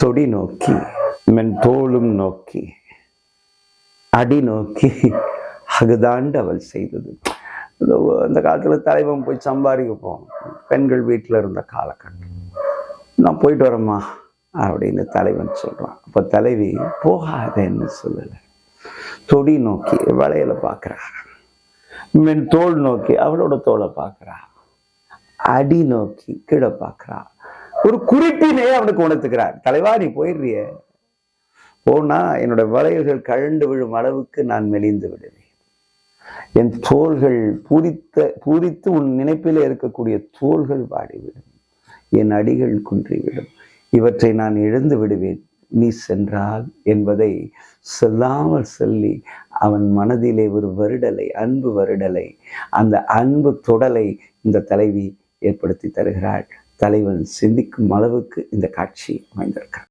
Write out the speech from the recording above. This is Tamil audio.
தொடி நோக்கி மென் தோளும் நோக்கி அடி நோக்கி அகுதாண்டு அவள் செய்தது. இந்த அந்த காலத்தில் தலைவன் போய் சம்பாதிக்க போவோம் பெண்கள் வீட்டில் இருந்த காலகட்டம் நான் போயிட்டு வரேம்மா அப்படின்னு தலைவன் சொல்கிறான் அப்போ தலைவி போகாதேன்னு சொல்லலை. தொடி நோக்கி வளையல பார்க்குறா. மென் தோல் நோக்கி அவளோட தோலை பார்க்குறா. அடி நோக்கி கீழே பார்க்குறா. ஒரு குறிப்பினையே அவனுக்கு உணர்த்துக்கிறார். தலைவா நீ போயிடுறிய. போனா என்னோட வளையல்கள் கழண்டு விழும் அளவுக்கு நான் மெலிந்து விடுவேன். என் தோள்கள் பூரித்த பூரித்து உன் நினைப்பிலே இருக்கக்கூடிய தோள்கள் வாடிவிடும். என் அடிகள் குன்றிவிடும். இவற்றை நான் இழந்து விடுவேன். நீ சென்றால் என்பதை சொல்லாமல் சொல்லி அவன் மனதிலே ஒரு வருடலை அன்பு வருடலை அந்த அன்பு தொடலை இந்த தலைவி ஏற்படுத்தி தருகிறாள். தலைவன் சிந்திக்கும் அளவுக்கு இந்த காட்சி அமைந்திருக்கிறது.